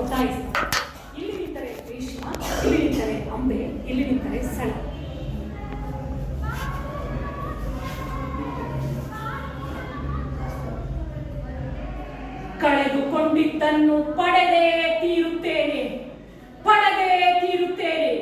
ಒತ್ತಾಯಿಸಿದ ಇಲ್ಲಿ ನಿಂತರೆ ರೇಷ್ಮ ಇಲ್ಲಿ ನಿಂತರೆ ಅಂಬೆ ಇಲ್ಲಿ ನಿಂತರೆ ಸಲ ಕಳೆದುಕೊಂಡಿದ್ದನ್ನು ಪಡೆದೇ ತೀರುತ್ತೇನೆ. ಪಡೆದೇ ತೀರುತ್ತೇನೆ.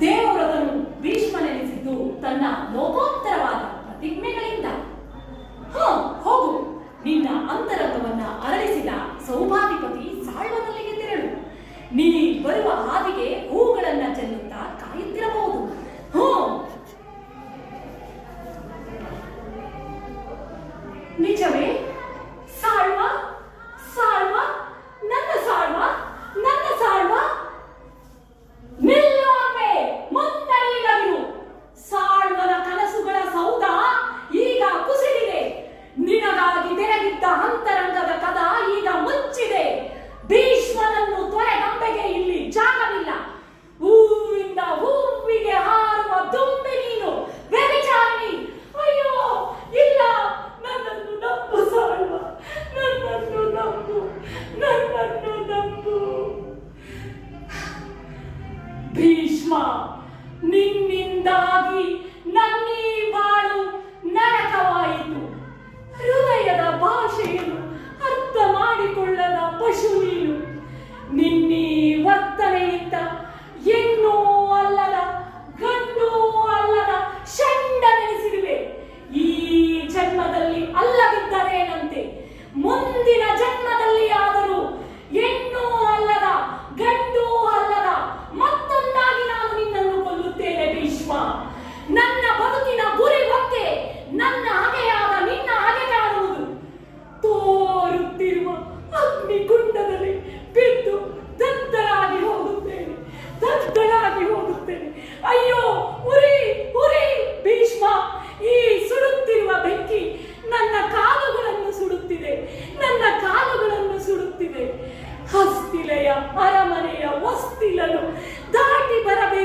ದೇವವ್ರತನು ಭೀಷ್ಮನೆನಿಸಿದ್ದು ತನ್ನ ಲೋಕೋತ್ತರವಾದ ಪ್ರತಿಜ್ಞೆಗಳಿಂದ. ಹ, ಹೋಗು. ನಿನ್ನ ಅಂತರಂಗವನ್ನ ಅರಳಿಸಿದ ಸೌಭಾಧಿಪತಿ ಸಾಳ್ವನಲ್ಲಿಗೆ ತೆರಳು. ನೀ ಬರುವ ಹಾದಿಗೆ ಹೂಗಳನ್ನ ಚೆಲ್ಲುತ್ತಾ ಕಾಯುತ್ತಿರಬಹುದು. ಹ್ಮ್ ನಿಜವೇ? ನಿನ್ನಿಂದಾಗಿ ನನ್ನೀ ಬಾಳು ನರಕವಾಯಿತು.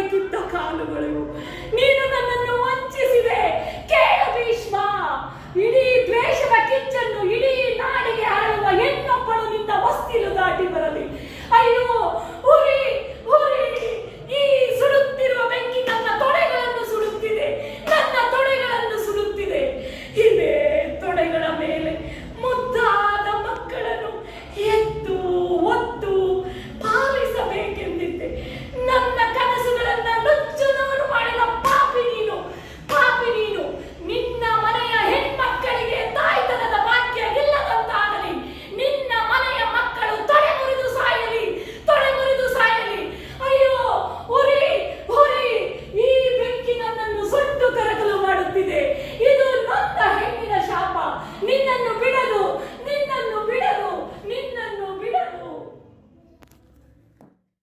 ಬೇಕಿದ್ದ ಕಾಲುಗಳು. ನೀನು ನನ್ನನ್ನು ವಂಚಿಸಿದೆ. ಕೇಳ ಭೀಷ್ಮ ಇಡೀ ದ್ವೇಷದ ಕಿಚ್ಚನ್ನು ಇಡೀ